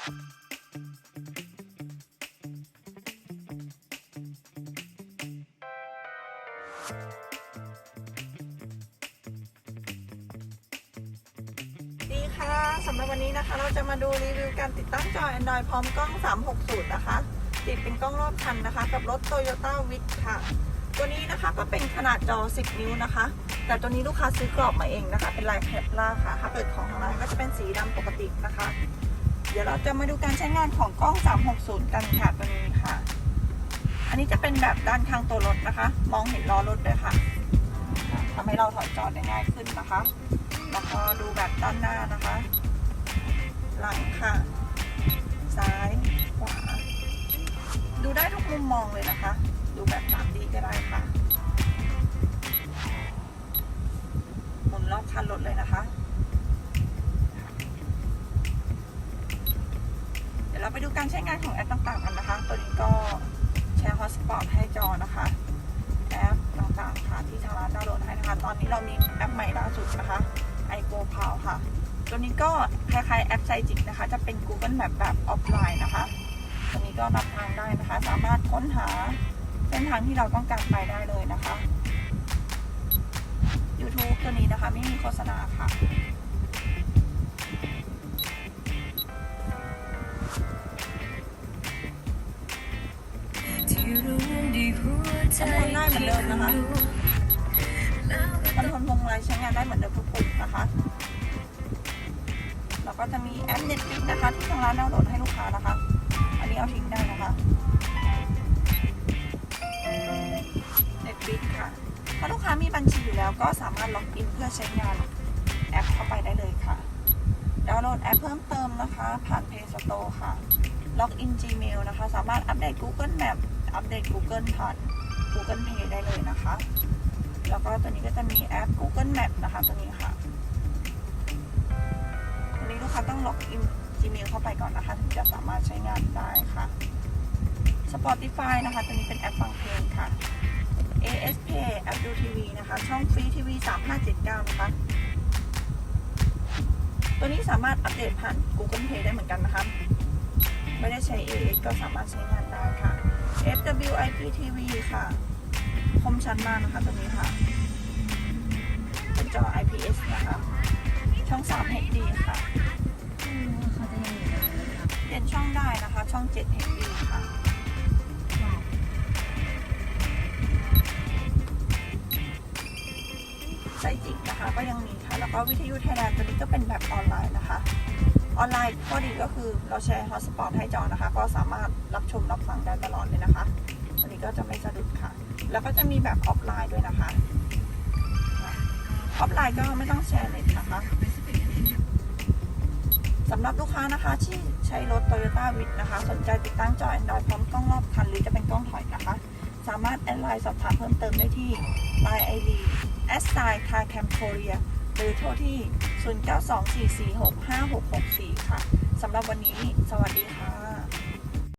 ดีค่ะสำหรับวันนี้นะคะเราจะมาดูรีวิวการติดตั้งจอ Android พร้อมกล้อง 360 นะคะ ติดเป็นกล้องรอบคันนะคะ กับรถ Toyota v i t ค่ะ ตัวนี้นะคะก็เป็นขนาดจอ 10 นิ้วนะคะ แต่ตัวนี้ลูกค้าซื้อกรอบมาเองนะคะ เป็นลายแคปล่าค่ะ ถ้าเปิดของทางร้านก็จะเป็นสีดำปกตินะคะ เดี๋ยวเราจะมาดูการใช้งานของกล้อง 360 กันค่ะตัวนี้ค่ะ อันนี้จะเป็นแบบด้านข้างตัวรถนะคะ มองเห็นล้อรถด้วยค่ะทำให้เราถอยจอดได้ง่ายขึ้นนะคะ แล้วก็ดูแบบด้านหน้านะคะ หลังค่ะ ซ้ายขวา ดูได้ทุกมุมมองเลยนะคะ ดูแบบ 3D ก็ได้ค่ะ หมุนรอบคันรถเลยนะคะ เดี๋ยวเรา ไปดูการใช้งานของแอปต่างๆกันนะคะ ตัวนี้ก็แชร์ฮอสปอตให้จอนะคะ แอปต่างๆค่ะที่ทางร้านดาวน์โหลดให้นะคะ ตอนนี้เรามีแอปใหม่ล่าสุดนะคะ iGo p o w ค่ะ ตัวนี้ก็คล้ายๆแอปไซจิกนะคะ จะเป็น Google Map แบบออฟไลน์นะคะ ตัวนี้ก็นำทางได้นะคะ สามารถค้นหาเส้นทางที่เราต้องการไปได้เลยนะคะ YouTube ตัวนี้นะคะไม่มีโฆษณาค่ะ ทำงานได้เหมือนเดิมนะคะคอนโทรลพวงมาลัยใช้งานได้เหมือนเดิมทุกปุ่มนะคะแล้วก็จะมีแอป Netflix นะคะ ที่ทางร้านดาวน์โหลดให้ลูกค้านะคะ อันนี้เอาทิ้งได้นะคะ Netflix ค่ะ ถ้าลูกค้ามีบัญชีอยู่แล้วก็สามารถล็อกอินเพื่อใช้งานแอปเข้าไปได้เลยค่ะ ดาวน์โหลดแอปเพิ่มเติมนะคะ ผ่าน Play Store ค่ะ ล็อกอิน Gmail นะคะ สามารถอัปเดต Google Map อัปเดต Google ผ่าน Google Play ได้เลยนะคะ แล้วก็ตัวนี้ก็จะมีแอป Google Map นะคะตัวนี้ค่ะตัวนี้ลูกค้าต้องล็อกอิน Gmail เข้าไปก่อนนะคะ ถึงจะสามารถใช้งานได้ค่ะ Spotify นะคะตัวนี้เป็นแอปฟังเพลงค่ะ ASP แอปดูทีวีนะคะ ช่องฟรีทีวี3579 นะคะ ตัวนี้สามารถอัปเดตผ่าน Google Play ได้เหมือนกันนะคะ ไม่ได้ใช้ AS ก็สามารถใช้งานได้ค่ะ FWIP TV ค่ะ คมชัดมากนะคะตัวนี้ค่ะ เป็นจอ IPS นะคะ ช่อง 3 HD ค่ะเขาจะยังอยู่เปลี่ยนช่องได้นะคะ ช่อง 7 HD ค่ะไซจิกนะคะก็ยังมีค่ะ แล้วก็วิทยุไทยแลนด์ตัวนี้ก็เป็นแบบออนไลน์นะคะ ออนไลน์ข้อดีก็คือเราแชร์ฮอตสปอตให้จอนะคะ ก็สามารถรับชมรับฟังได้ตลอดเลยนะคะตัวนี้ก็จะไม่สะดุดค่ะ แล้วก็จะมีแบบออฟไลน์ด้วยนะคะออฟไลน์ก็ไม่ต้องแชร์เน็ตนะคะสำหรับลูกค้านะคะ ที่ใช้รถ Toyota w i t นะคะ สนใจติดตั้งจอ Android พร้อมกล้องรอบคันหรือจะเป็นกล้องถอยนะคะ สามารถแอดไลน์สอบถามเพิ่มเติมได้ที่ Line ID s s i Car Cam Korea หรือโทรที่ 0924465664 ค่ะสำหรับวันนี้ สวัสดีค่ะ